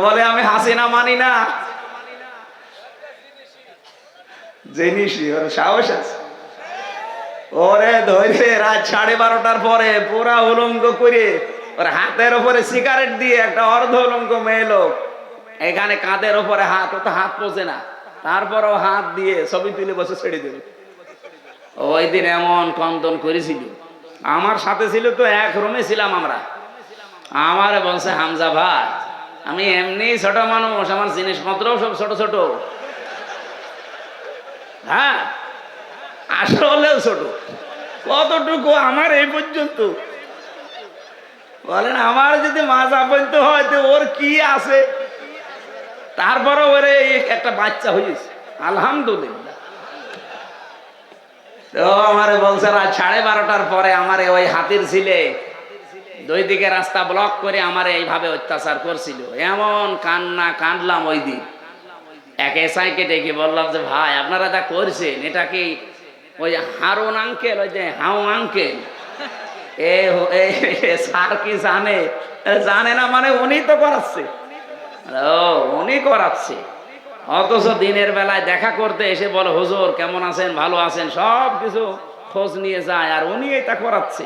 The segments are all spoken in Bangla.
বলে, আমি হাসিনা মানি না। জিনিসই ওর সাহস আছে। ওরে ধরে রাত সাড়ে বারোটার পরে পুরা উলঙ্গ করে ওর হাতের উপরে সিগারেট দিয়ে একটা অর্ধ উলঙ্গ মেয়ে লোক এখানে কাঁধের উপরে হাত, ও তো হাত না। হাত দিয়ে ছবি তুলে বসে ছেড়ে দেবে ওই দিন এমন কন্দন করেছিল। আমার সাথে ছিল তো, এক রুমে ছিলাম আমরা। আমার বলছে হামজা ভাই। আমি এমনি ছোট মানুষ, আমার জিনিসপত্র সব ছোট ছোট। হ্যাঁ? আসলেও ছোট। কতটুকু আমার এই পর্যন্ত? বলেন, আমার যদি মাজা পর্যন্ত হয় তো ওর কি আছে? তারপরে ওরে একটা বাচ্চা হয়েছে। আলহামদুলিল্লাহ। তো আমার বলছে, রাত সাড়ে বারোটার পরে আমার ওই হাতির ছিলে দুই দিকে রাস্তা ব্লক করে আমার এইভাবে অত্যাচার করছিল। এমন কান্না কাঁদলাম ওই দিন। এক এসআইকে ডেকে বললাম যে, ভাই, আপনারা যা করছেন, এটা কি ওই হারুন আঙ্কেল ওই যে হাউ আঙ্কেল এ স্যার কি জানে? জানে না মানে উনি তো করাচ্ছে। ও, উনি করাচ্ছে। অথচ দিনের বেলায় দেখা করতে এসে বলে, হুজুর, কেমন আছেন? ভালো আছেন? সব কিছু খোঁজ নিয়ে যায়, আর উনি এটা করাচ্ছে।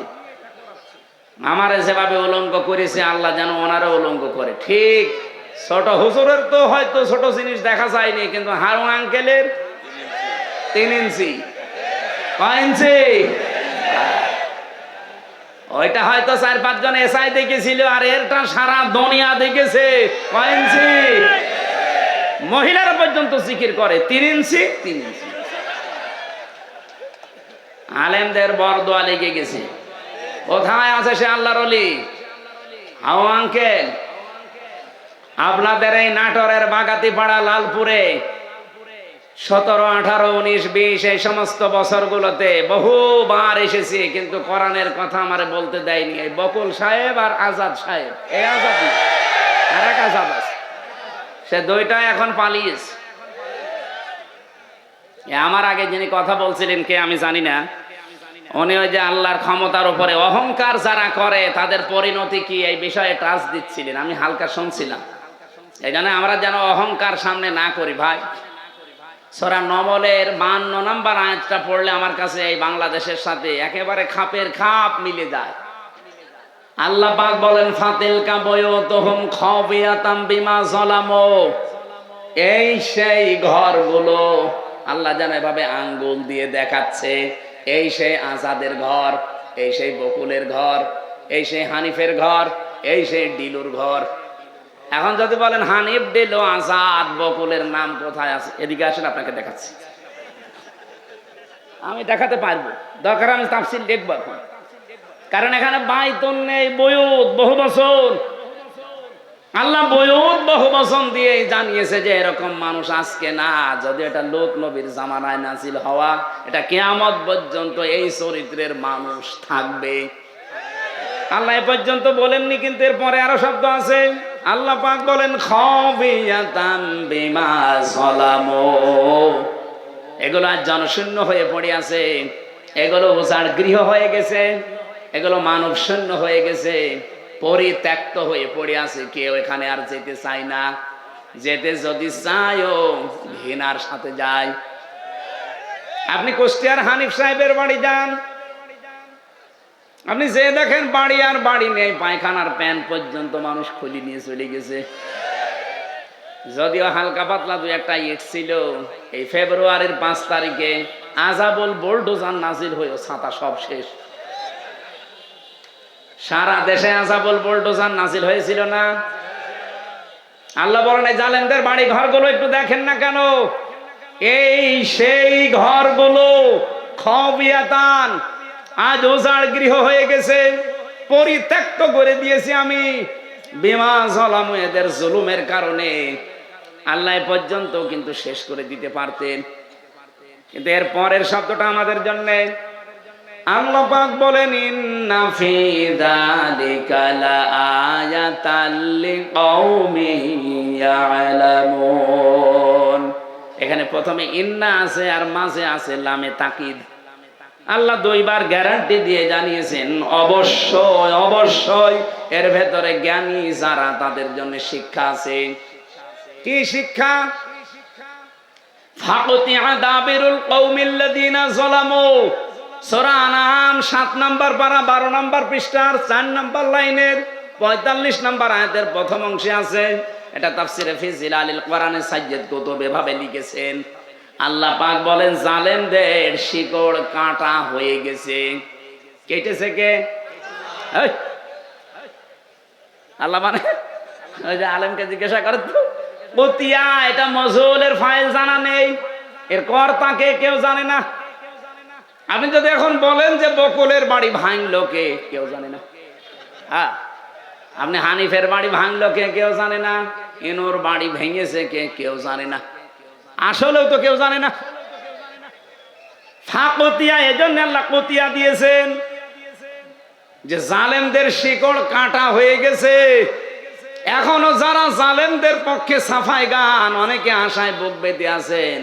আমারে যেভাবে উলঙ্গ করেছে, আল্লাহ যেন ওনারও উলঙ্গ করে। ঠিক ছোট হুজুরের তো হয়তো ছোট জিনিস দেখা যায়নি, কিন্তু হারুন আঙ্কেলের তিন ইঞ্চি। কয় ওইটা হয়তো চার পাঁচজন এসআই দেখেছিল, আর এরটা সারা দুনিয়া দেখেছে। কয় মহিলারা পর্যন্ত জিকির করে, তিন ইঞ্চি? তিন ইঞ্চি। আলেমদের বরদোয়া লেগে গেছে। কোথায় আছে সে আল্লাহর অলি। হাও আঙ্কেল, আপনাদের এই নাটোরের বাগাতি পাড়া লালপুরে সতেরো, আঠারো, উনিশ, বিশ, এই সমস্ত বছরগুলোতে বহুবার এসেছি, কিন্তু কোরআনের কথা আমার বলতে দেয়নি। এই বকুল সাহেব আর আজাদ সাহেব। এই আজাদ আর এক আজাদ আছে। সে দুইটা এখন পালিয়েছে। আমার আগে যিনি কথা বলছিলেন কে আমি জানি না। উনি ওই যে আল্লাহর ক্ষমতার উপরে অহংকার যারা করে, তাদের পরিণতি কি? এই বিষয়ে টাচ দিচ্ছিলেন। আমি হালকা শুনছিলাম। এই জন্য আমরা যেন অহংকার সামনে না করি, ভাই। সরা নমলের বান্ন নাম্বার আয়াতটা পড়লে আমার কাছে এই বাংলাদেশের সাথে একেবারে খাপের খাপ মিলে যায়। আল্লাহ পাক বলেন, ফাতিল কাবয়তহুম খাবিয়াতাম বিমা জালামু এই সেই ঘরগুলো আল্লাহ যেন এভাবে আঙ্গুল দিয়ে দেখাচ্ছে। এই সেই আজাদের ঘর, এই সেই বকুলের ঘর, এই সেই হানিফের ঘর, এই সেই ডিলুর ঘর। এখন যদি বলেন, হানিফ, ডিলু, আজাদ, বকুলের নাম কোথায় আছে? এদিকে আসেন, আপনাকে দেখাচ্ছি। আমি দেখাতে পারব। দরকার আমি তাফসিল দেখব এখন। কারণ এখানে বাইতুন নেই, বয়ুত, বহু বছর। আল্লাহ বয়ুত বহু বচন দিয়ে জানিয়েছে যে এরকম মানুষ আজকে না, যদি এটা লোক নবীর জামানায় নাসিল হওয়া, এটা কেয়ামত পর্যন্ত এই চরিত্রের মানুষ থাকবে। আল্লাহ এ পর্যন্ত বলেননি, কিন্তু এরপরে আরও শব্দ আছে। আল্লাহ পাক বলেন এগুলো আজ জনশূন্য হয়ে পড়ে আছে। এগুলো উজাড় গৃহ হয়ে গেছে। এগুলো মানব শূন্য হয়ে গেছে। পরিত্যক্ত হয়ে পড়ে আছে, কেউ এখানে আর যেতে চায় না। যেতে যদি চায়ও, ঘৃণার সাথে যায়। আপনি কুষ্টিয়ার হানিফ সাহেবের বাড়ি যান। আপনি যে দেখেন বাড়ি আর বাড়ি নেই, পায়খানার প্যান্ট পর্যন্ত মানুষ খুলি নিয়ে চলে গেছে। যদিও হালকা পাতলা দু একটা ইট ছিল, এই ফেব্রুয়ারির পাঁচ তারিখে আজাবল বোল্ডোজান নাজিল হয়েও ছাতা সব শেষ। সারা দেশে আজাবল বোল্ডোজান নাজিল হয়েছিল না? আল্লাহ বলেন, এই জালেমদের বাড়ি ঘরগুলো একটু দেখেন না কেন? এই সেই ঘরগুলো খবিয়াতান। আজ ওজার গৃহ হয়ে গেছে। পরিত্যক্ত করে দিয়েছি আমি। বিমা জলামু এদের জুলুমের কারণে। আল্লাহ পর্যন্ত কিন্তু শেষ করে দিতে পারতেন। কিন্তু এর পরের শব্দটা আমাদের জন্য আল্লাহ বলেন, ইন্না ফি যালিকা লাআয়াতাল লিকাউমিন ইয়ালামুন। এখানে প্রথমে ইন্না আছে আর মাঝে আছে লামে তাকিদ। আল্লাহ দুইবার গ্যারান্টি দিয়ে জানিয়েছেন, অবশ্যই অবশ্যই এর ভেতরে জ্ঞানী যারা তাদের জন্য শিক্ষা আছে। কি শিক্ষা? ফাকতি আদাবিরুল কৌমিল্লাদিনা জলামু সূরা আনাম 7 নাম্বার পারা 12 নাম্বার পৃষ্ঠার 4 নাম্বার লাইনের 45 নাম্বার আয়াতের প্রথম অংশে আছে, এটা তাফসিরে ফি জিলালিল কোরআনে সাজ্জাদ কুতুব এভাবে লিখেছেন, আল্লাহ পাক বলেন, জালেমদের শিকড় হয়ে গেছে। কেটেছে কে? আল্লাহ মানে ওই যে আলেমকে জিজ্ঞাসা করে তো পতিয়া এটা মজুলের ফাইল জানা নেই। এর কর্তাকে কেউ জানে না। আপনি যদি এখন বলেন যে বকুলের বাড়ি ভাঙলো কে, কেউ জানে না। হ্যাঁ আপনি হানিফের বাড়ি ভাঙলো কে, কেউ জানে না। ইনুর বাড়ি ভেঙেছে কে, কেউ জানে না। আসলেও তো কেউ জানে না। ফাকতিয়া এজন্য আল্লাহ দিয়েছেন যে জালেমদের শিকড় কাটা হয়ে গেছে। এখনও যারা জালেমদের পক্ষে সাফাই গান, অনেকে আশায় বুক বেঁধে আছেন।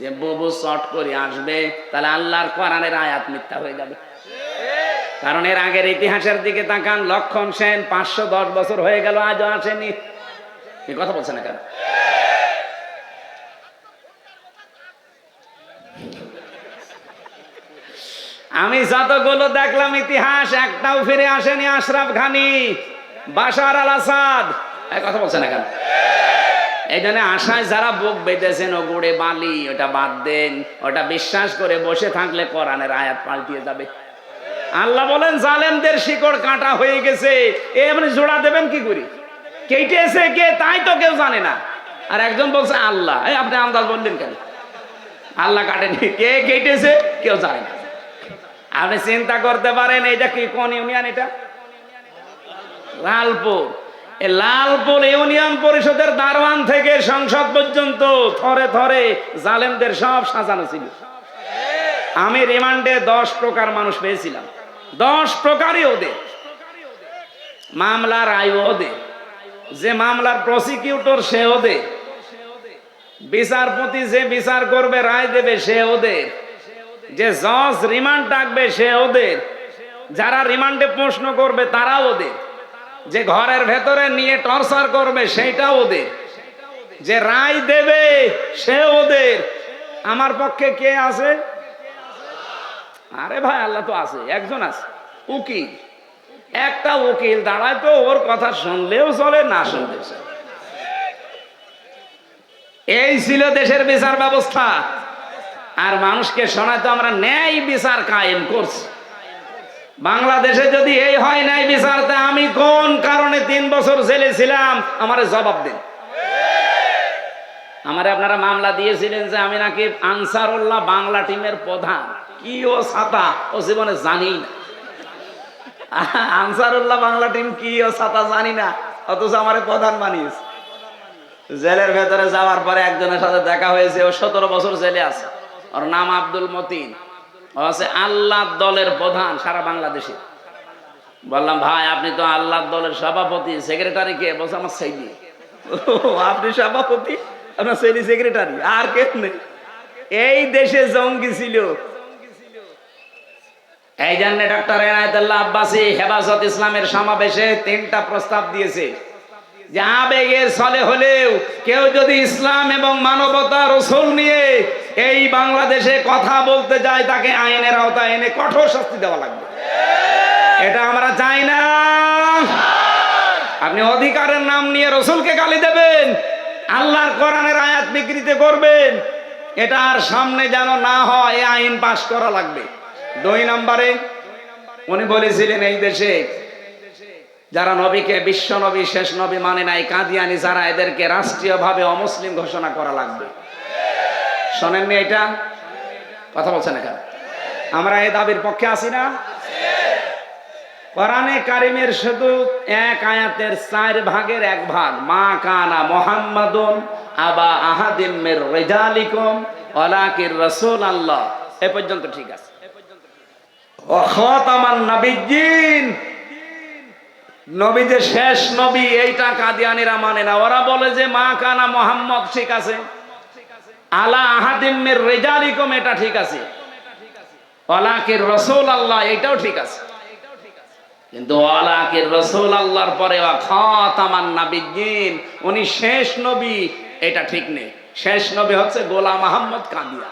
যে ববু চট করে আসবে, তাহলে আল্লাহর কোরআনের আয়াত মিথ্যা হয়ে যাবে। কারণ এর আগের ইতিহাসের দিকে তাকান, লক্ষণ সেন পাঁচশো দশ বছর হয়ে গেল, আজও আসেনি। এই কথা বলছে না কেন? আমি যতগুলো দেখলাম ইতিহাস, একটাও ফিরে আসেনি, আশরাফ ঘানি, বাশার আল আসাদ। কথা বলছে না কেন? এই জন্য আশায় যারা বুক বেঁধেছেন, ও গুড়ে বালি, ওটা বাদ দেন, ওটা বিশ্বাস করে বসে থাকলে কোরআনের আয়াত পাল্টিয়ে যাবে। আল্লাহ বলেন, জালেমদের শিকড় কাটা হয়ে গেছে, এ আপনি জোড়া দেবেন কি করি? কেটেছে কে, তাই তো কেউ জানে না। আর একজন বলছে, আল্লাহ। এই আপনি আন্দাজ বললেন কেন? আল্লাহ কাটেনি কে কেটেছে কেউ জানে না। আপনি চিন্তা করতে পারেন এটা কি কোন ইউনিয়ন এটা? লালপুর। লালপুর ইউনিয়ন পরিষদের দারওয়ান থেকে সংসদ পর্যন্ত থরে থরে জালেমদের সব সাজানো ছিল। আমি রিমান্ডে দশ প্রকার মানুষ পেয়েছিলাম। দশ প্রকারই ওদের। মামলার আয়ু ওদের। যে মামলার প্রসিকিউটর সে ওদের। বিচারপতি যে বিচার করবে, রায় দেবে, সে ওদের। যে জজ রিমান্ড ডাকবে সে ওদের। যারা রিমান্ডে প্রশ্ন করবে তারা ওদের। যে ঘরের ভেতরে নিয়ে টর্চার করবে সেইটা ওদের। যে রায় দেবে সে ওদের। আমার পক্ষে কে আছে? আরে ভাই, আল্লাহ তো আছে, একজন আছে। উকিল। একটা উকিল দাঁড়ায় তো ওর কথা শুনলেও চলে, না শুনলেও চলে। এই ছিল দেশের বিচার ব্যবস্থা। আর মানুষকে শোনায় তো আমরা ন্যায় বিচার কায়েম করছি। বাংলাদেশে যদি এই হয় নাই বিচারতে আমি কোন কারণে তিন বছর জেলে ছিলাম? আমার জবাব দিন। আমারে আপনারা মামলা দিয়েছিলেন যে আমি নাকি আনসারুল্লাহ বাংলা টিমের প্রধান। কি ও ছাতা? ও জীবনে জানি না। আনসারুল্লাহ বাংলা টিম কি ও ছাতা জানি না, অথচ আমারে প্রধান বানিয়েছে। জেলের ভেতরে যাওয়ার পরে একজনের সাথে দেখা হয়েছে, ও সতেরো বছর জেলে আছে। ওর নাম আব্দুল মতিন। আল্লাহ দলের প্রধান সারা বাংলাদেশে। বললাম, ভাই, আপনি তো আল্লাহ দলের সভাপতি সেক্রেটারি কে? বলছে, আমার সেইদি আপনি সভাপতি? আপনার সেইদি সেক্রেটারি আর কে নেই? এই দেশে জঙ্গি ছিল। এই জন্য ডাক্তার এনায়তুল্লাহ আব্বাসী হেফাজত ইসলামের সমাবেশে তিনটা প্রস্তাব দিয়েছে। যে আবেগের ছলে হলেও কেউ যদি ইসলাম এবং মানবতা রসুল নিয়ে এই বাংলাদেশে কথা বলতে যায়, তাকে আইনের আওতায় এনে কঠোর শাস্তি দেওয়া লাগবে। এটা আমরা চাই না। আপনি অধিকারের নাম নিয়ে রসুলকে গালি দেবেন, আল্লাহর কোরআনের আয়াত বিকৃতি করবেন, এটা আর সামনে যেন না হয় আইন পাশ করা লাগবে। দুই নম্বরে, উনি বলেছিলেন এই দেশে যারা নবীকে বিশ্ব নবী, শেষ নবী মানে নাই, কাদিয়ানি যারা এদেরকে রাষ্ট্রীয়ভাবে অমুসলিম ঘোষণা করা লাগবে। শোনেননি এটা? কথা বলছেন এখানে আমরা এই দাবির পক্ষে আছি না? কোরআনে কারিমের শুধু এক আয়াতের চার ভাগের এক ভাগ। মা কানা মোহাম্মদুন আবা আহাদিমের রেজালিকুম ওলাকির রসুল আল্লাহ এ পর্যন্ত ঠিক আছে। নবী যে শেষ নবী এইটা কাদিয়ানিরা মানে না। ওরা বলে যে মা কানা মোহাম্মদ ঠিক আছে। আলা আহাদিমের রেজালিকুম এটা ঠিক আছে। অলাকের রসুল আল্লাহ এটাও ঠিক আছে। কিন্তু অলাকের রসুল আল্লাহর পরে উনি শেষ নবী এটা ঠিক নেই। শেষ নবী হচ্ছে গোলাম আহম্মদ কাদিয়া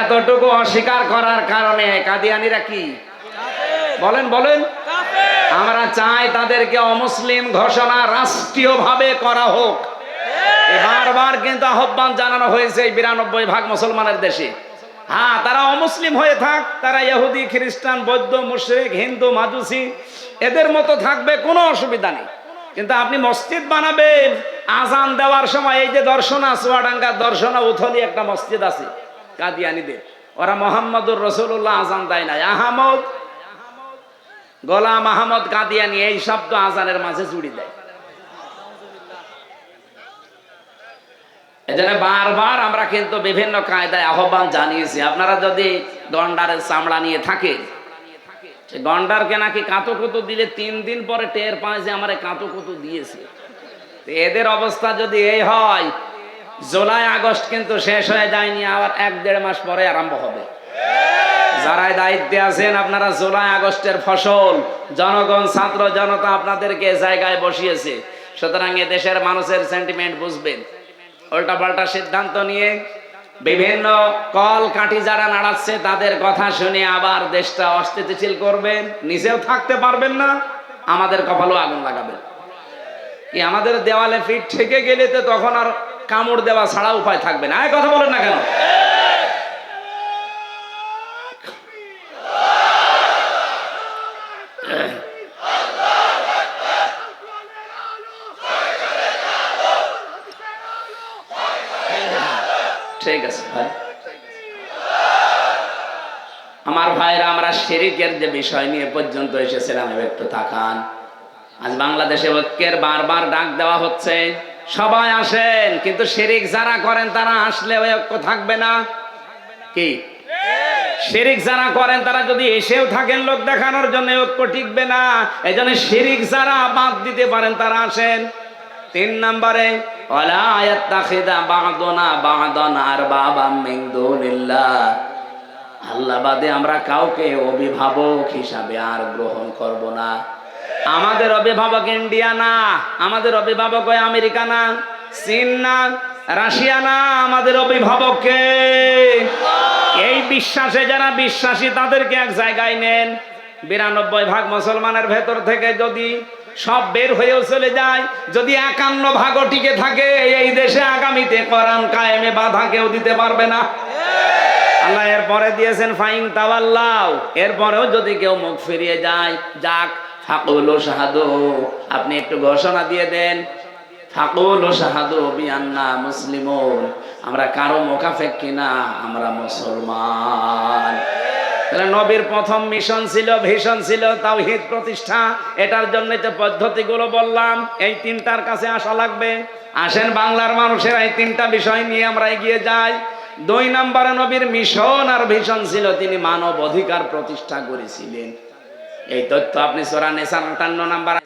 এতটুকু অস্বীকার করার কারণে কাদিয়ানিরা কি? বলেন বলেন। আমরা চাই তাদেরকে অমুসলিম ঘোষণা রাষ্ট্রীয়ভাবে করা হোক। বারবার কিন্তু আহ্বান জানানো হয়েছে বিরানব্বই ভাগ মুসলমানের দেশে। হ্যাঁ তারা অমুসলিম হয়ে থাক, তারা ইহুদি, খ্রিস্টান, বৌদ্ধ, মুশরিক, হিন্দু মাজুসি এদের মতো থাকবে কোনো অসুবিধা নেই। কিন্তু আপনি মসজিদ বানাবেন, আজান দেওয়ার সময় এই যে দর্শনা, চুয়াডাঙ্গা দর্শনা, উথলি একটা মসজিদ আছে, কাদিয়ানিদের। ওরা মোহাম্মদুর রসুল্লাহ আজান দেয় নাই। আহমদ, গোলাম আহমদ কাদিয়ানি এই শব্দ আজানের মাঝে জুড়ি দেয়। এজন্য বারবার আমরা কিন্তু বিভিন্ন কায়দায় আহ্বান জানিয়েছি। আপনারা যদি গন্ডারের চামড়া নিয়ে থাকেন, সে গন্ডারকে নাকি কাঁতো কুতো দিলে তিন দিন পরে টের পায় আমার কাঁতো কুতো দিয়েছে এদের অবস্থা যদি এই হয়, জুলাই, আগস্ট কিন্তু শেষ হয়ে যায়নি, আবার এক দেড় মাস পরে আরম্ভ হবে। যারা দায়িত্বে আছেন, আপনারা জুলাই, আগস্টের ফসল, জনগণ, ছাত্র জনতা আপনাদেরকে জায়গায় বসিয়েছে। সুতরাং এ দেশের মানুষের সেন্টিমেন্ট বুঝবেন। উল্টা পাল্টা সিদ্ধান্ত নিয়ে বিভিন্ন কল কাঠি যারা নাড়াচ্ছে, তাদের কথা শুনে আবার দেশটা অস্থিতিশীল করবেন নিজেও থাকতে পারবেন না, আমাদের কপালও আগুন লাগাবেন কি আমাদের দেওয়ালে ফিট ঠেকে গেলে তো তখন আর কামড় দেওয়া ছাড়া উপায় থাকবে না। কথা বলেন না কেন? ঠিক আছে, ভাই। আমার ভাইরা, আমরা শিরিকের যে বিষয় নিয়ে পর্যন্ত এসেছিলাম একটু তাকান। আজ বাংলাদেশে ঐক্যের বারবার ডাক দেওয়া হচ্ছে। সবাই আসেন, কিন্তু শেরিক যারা করেন, তারা আসলে ঐক্য থাকবে না। কি? শিরিক যারা করেন, তারা যদি এসেও থাকেন লোক দেখানোর জন্য, ঐক্য টিকবে না। এই জন্য শিরিক যারা বাদ দিতে পারেন, তারা আসেন। তিন নম্বরে আল্লাহ বাদে আমরা কাউকে অভিভাবক হিসাবে আর গ্রহণ করব না। আমাদের অভিভাবক ইন্ডিয়া না, আমাদের অভিভাবক হয় আমেরিকা না, চীন না, রাশিয়া না, আমাদের অভিভাবক কে? এই বিশ্বাসে যারা বিশ্বাসী তাদেরকে এক জায়গায় নেন। বিরানব্বই ভাগ মুসলমানের ভেতর থেকে যদি সব বের হয়েও চলে যায়। যদি একান্ন ভাগও টিকে থাকে, এই দেশে আগামীতে কোরআন কায়েমে বাধা কেউ দিতে পারবে না। আল্লাহ এরপরে দিয়েছেন, ফাইন তাওয়াল্লাও এরপরেও যদি কেউ মুখ ফিরিয়ে যায়, যাক, ফাকুল ও আপনি একটু ঘোষণা দিয়ে দেন। ফাকুল ও শাহাদু বিয়ান্না মুসলিমুন। আমরা কারও মোকাফেক কিনা আমরা মুসলমান। তাহলে নবীর প্রথম মিশন ছিল ভীষণ ছিল, তাওহীদ প্রতিষ্ঠা। এটার জন্য যে পদ্ধতিগুলো বললাম। এই তিনটার কাছে আসা লাগবে। আসেন বাংলার মানুষের এই তিনটা বিষয় নিয়ে আমরা এগিয়ে যাই। দুই নম্বরে নবীর মিশন আর ভিশন ছিল, তিনি মানব অধিকার প্রতিষ্ঠা করেছিলেন। এই তথ্য আপনি সোরা নেশান আটান্ন নাম্বার